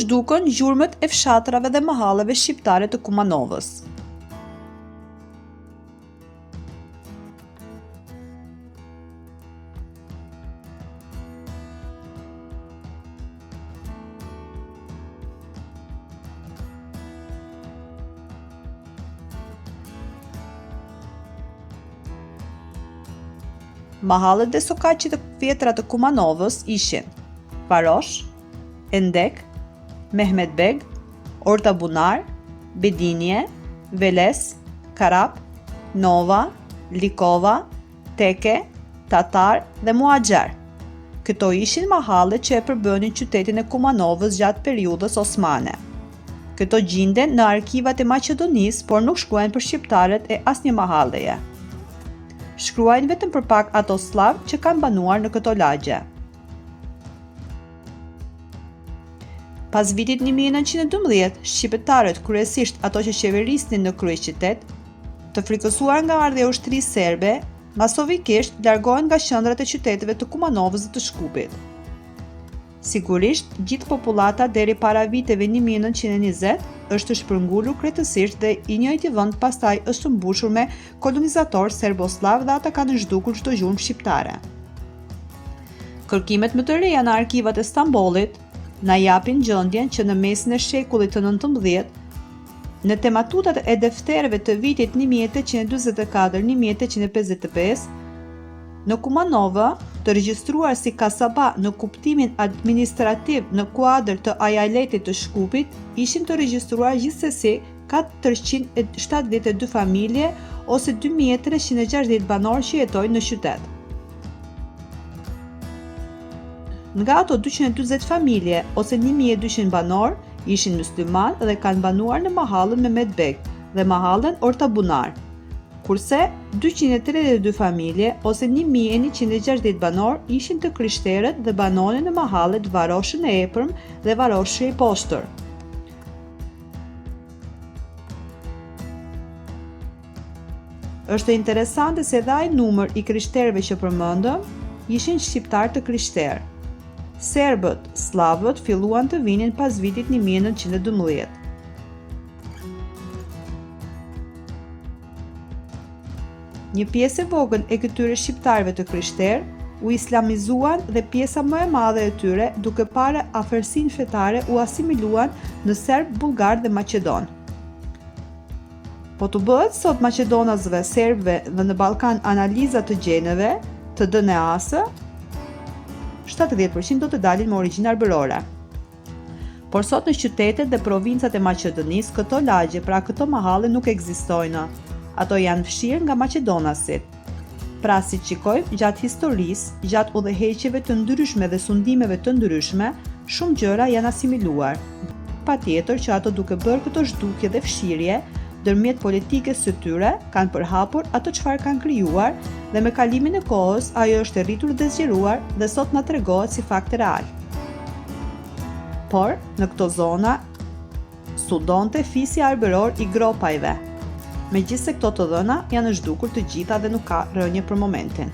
zhdukën gjurmët e fshatrave dhe mahalleve shqiptare të Kumanovës. Mahallet dhe sokaqit të vjetra të Kumanovës ishin Varosh, Endek, Mehmet Beg, Orta Bunar, Bedinje, Veles, Karap, Nova, Likova, Teke, Tatar dhe Muaxher. Këto ishin mahalle që e përbënin qytetin e Kumanovës gjatë periudhës osmane. Këto gjinden në arkivat e Maqedonisë, por nuk shkruajnë për shqiptarët e asnjë mahalleje shkruajnë vetëm për pak ato slav që kanë banuar në këto lagje. Pas vitit 1912, shqipetarët, kryesisht ato që qeverisnin në krye qytet, të frikësuar nga ardhe e ushtri serbe, masovikisht largohen nga qendrat e qyteteve të Kumanovës dhe të Shkupit. Sigurisht, gjithë populata deri para viteve 1920 është shpërngulur kretësisht dhe i njëjti vend pastaj është mbushur me kolonizator serboslav dhe ata kanë zhdukur çdo gjurmë shqiptare. Kërkimet më të reja në arkivat e Stambollit na japin gjendjen që në mesin e shekullit të 19 në tematutat e defterëve të vitit 1844-1855 në Kumanova të regjistruar si kasaba në kuptimin administrativ në kuadër të ajaletit të Shkupit, ishin të regjistruar gjithsesi 472 familje ose 2360 banor që jetojnë në qytet. Nga ato 220 familje ose 1200 banor ishin musliman dhe kanë banuar në mahallën me Medbek dhe mahallën Orta Bunar kurse 232 familje ose 1160 banor ishin të krishterët dhe banonin në mahallet Varoshën e Epërm dhe Varoshë i Postër. Është interesante se dha i numër i krishterëve që përmendëm ishin shqiptar të krishterë. Serbët, slavët filluan të vinin pas vitit 1912. Një pjesë e vogël e këtyre shqiptarëve të krishterë u islamizuan dhe pjesa më e madhe e tyre, duke parë afërsinë fetare, u asimiluan në serb, bullgar dhe maqedon. Po të bëhet sot maqedonasve, serbëve dhe në Ballkan analiza të gjeneve të DNA-së, 70% do të dalin me origjinë arbërore. Por sot në qytetet dhe provincat e Maqedonisë, këto lagje, pra këto mahalle nuk ekzistojnë ato janë fshirë nga Macedonasit. Pra si qikoj, gjatë historisë, gjatë udheheqjeve të ndryshme dhe sundimeve të ndryshme, shumë gjëra janë asimiluar. Pa tjetër që ato duke bërë këto zhdukje dhe fshirje, dërmjet politike së tyre kanë përhapur ato qëfar kanë kryuar dhe me kalimin e kohës ajo është rritur dhe zgjeruar dhe sot nga tregohet si fakt real. Por, në këto zona, studonte fisi arbëror i gropajve, me gjithse këto të dhëna janë është dukur të gjitha dhe nuk ka rënje për momentin.